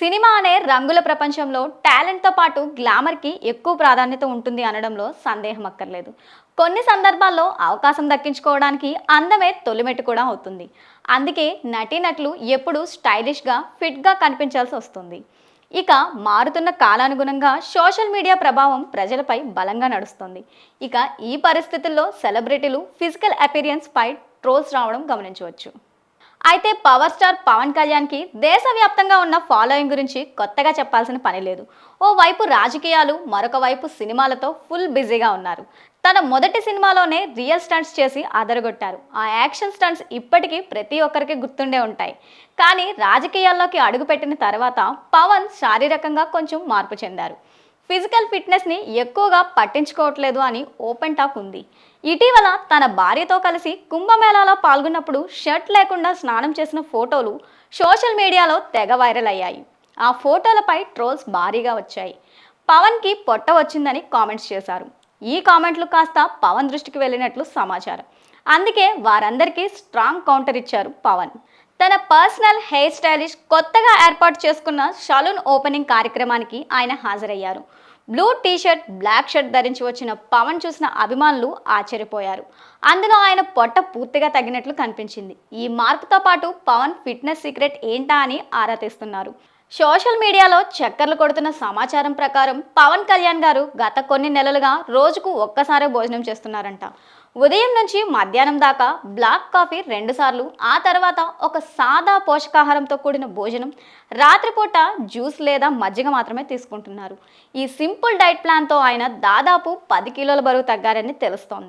Cinema అనే రంగుల ప్రపంచంలో టాలెంట్తో పాటు గ్లామర్కి ఎక్కువ ప్రాధాన్యత ఉంటుంది అనడంలో సందేహం అక్కర్లేదు. కొన్ని సందర్భాల్లో అవకాశం దక్కించుకోవడానికి అందమే తొలిమెట్టు కూడా అవుతుంది. అందుకే నటీనటులు ఎప్పుడూ స్టైలిష్గా ఫిట్గా కనిపించాల్సి వస్తుంది. ఇక మారుతున్న కాలానుగుణంగా సోషల్ మీడియా ప్రభావం ప్రజలపై బలంగా నడుస్తుంది. ఇక ఈ పరిస్థితుల్లో సెలబ్రిటీలు ఫిజికల్ అపీరియన్స్ పై ట్రోల్స్ రావడం గమనించవచ్చు. అయితే పవర్ స్టార్ పవన్ కళ్యాణ్కి దేశవ్యాప్తంగా ఉన్న ఫాలోయింగ్ గురించి కొత్తగా చెప్పాల్సిన పని లేదు. ఓ వైపు రాజకీయాలు మరొక వైపు సినిమాలతో ఫుల్ బిజీగా ఉన్నారు. తన మొదటి సినిమాలోనే రియల్ స్టంట్స్ చేసి అదరగొట్టారు. ఆ యాక్షన్ స్టంట్స్ ఇప్పటికీ ప్రతి ఒక్కరికి గుర్తుండే ఉంటాయి. కానీ రాజకీయాల్లోకి అడుగుపెట్టిన తర్వాత పవన్ శారీరకంగా కొంచెం మార్పు చెందారు. ఫిజికల్ ఫిట్నెస్ని ఎక్కువగా పట్టించుకోవట్లేదు అని ఓపెన్ టాక్ ఉంది. ఇటీవల తన భార్యతో కలిసి కుంభమేళాలో పాల్గొన్నప్పుడు షర్ట్ లేకుండా స్నానం చేసిన ఫోటోలు సోషల్ మీడియాలో తెగ వైరల్ అయ్యాయి. ఆ ఫోటోలపై ట్రోల్స్ భారీగా వచ్చాయి. పవన్కి పొట్ట వచ్చిందని కామెంట్స్ చేశారు. ఈ కామెంట్లు కాస్త పవన్ దృష్టికి వెళ్ళినట్లు సమాచారం. అందుకే వారందరికీ స్ట్రాంగ్ కౌంటర్ ఇచ్చారు పవన్. తన పర్సనల్ హెయిర్ స్టైలిష్ కొత్తగా ఏర్పాటు చేసుకున్న షలూన్ ఓపెనింగ్ కార్యక్రమానికి ఆయన హాజరయ్యారు. Blue T shirt black shirt ధరించి వచ్చిన పవన్ చూసిన అభిమానులు ఆశ్చర్యపోయారు. అందులో ఆయన పొట్ట పూర్తిగా తగ్గినట్లు కనిపించింది. ఈ మార్పుతో పాటు పవన్ ఫిట్నెస్ సీక్రెట్ ఏంటా అని ఆరా తీస్తున్నారు. సోషల్ మీడియాలో చక్కర్లు కొడుతున్న సమాచారం ప్రకారం పవన్ కళ్యాణ్ గారు గత కొన్ని నెలలుగా రోజుకు ఒక్కసారే భోజనం చేస్తున్నారంట. ఉదయం నుంచి మధ్యాహ్నం దాకా బ్లాక్ కాఫీ రెండుసార్లు ఆ తర్వాత ఒక సాదా పోషకాహారంతో కూడిన భోజనం రాత్రిపూట జ్యూస్ లేదా మజ్జిగ మాత్రమే తీసుకుంటున్నారు. ఈ సింపుల్ డైట్ ప్లాన్తో ఆయన దాదాపు పది కిలోల బరువు తగ్గారని తెలుస్తోంది.